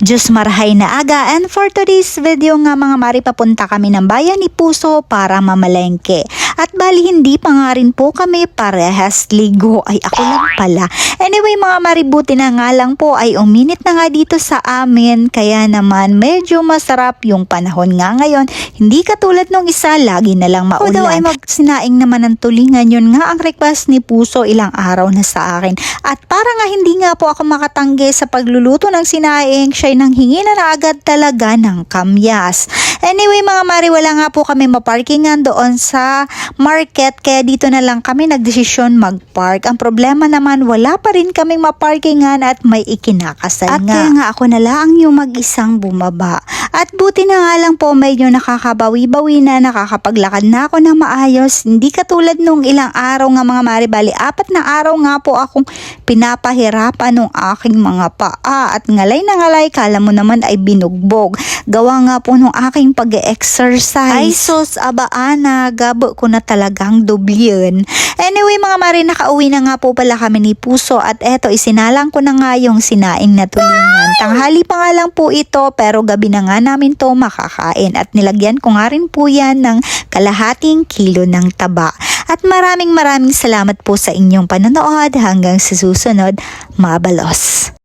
Diyos marahay na aga and for today's video nga mga mari papunta kami ng bayan ni Puso para mamalengke. At bali hindi pa nga rin po kami parehas ligo ay ako lang pala. Anyway mga mari buti na nga lang po ay uminit na nga dito sa amin kaya naman medyo masarap yung panahon nga ngayon. Hindi katulad nung isa lagi na lang maulan. Daw ay magsinaing naman ng tulingan yun nga ang request ni Puso ilang araw na sa akin. At para nga hindi nga po ako makatanggi sa pagluluto ng sinaing, siya'y nanghingi na na agad talaga ng kamyas. Anyway mga mari, wala nga po kami maparkingan doon sa market kaya dito na lang kami nagdesisyon magpark. Ang problema naman, wala pa rin kaming maparkingan at may ikinakasal At nga. Kaya nga ako na lang yung mag-isang bumaba. At buti na nga lang po medyo nakakabawi-bawi na nakakapaglakad na ako na maayos. Hindi katulad nung ilang araw nga mga mari, bali apat na araw nga po akong pinapahirapan ng aking mga paa at ngalay na ngalay kala mo naman ay binugbog. Gawa nga po nung aking pag-exercise. Ay sus, abaana, gabo ko na talagang dublyon. Anyway mga mari, nakauwi na nga po pala kami ni Puso at eto isinalang ko na nga yung sinaing na tulingan. Tanghali pa nga lang po ito pero gabi na nga namin to makakain at nilagyan ko nga rin po yan ng kalahating kilo ng taba. At maraming maraming salamat po sa inyong panonood hanggang sa susunod. Mabalos.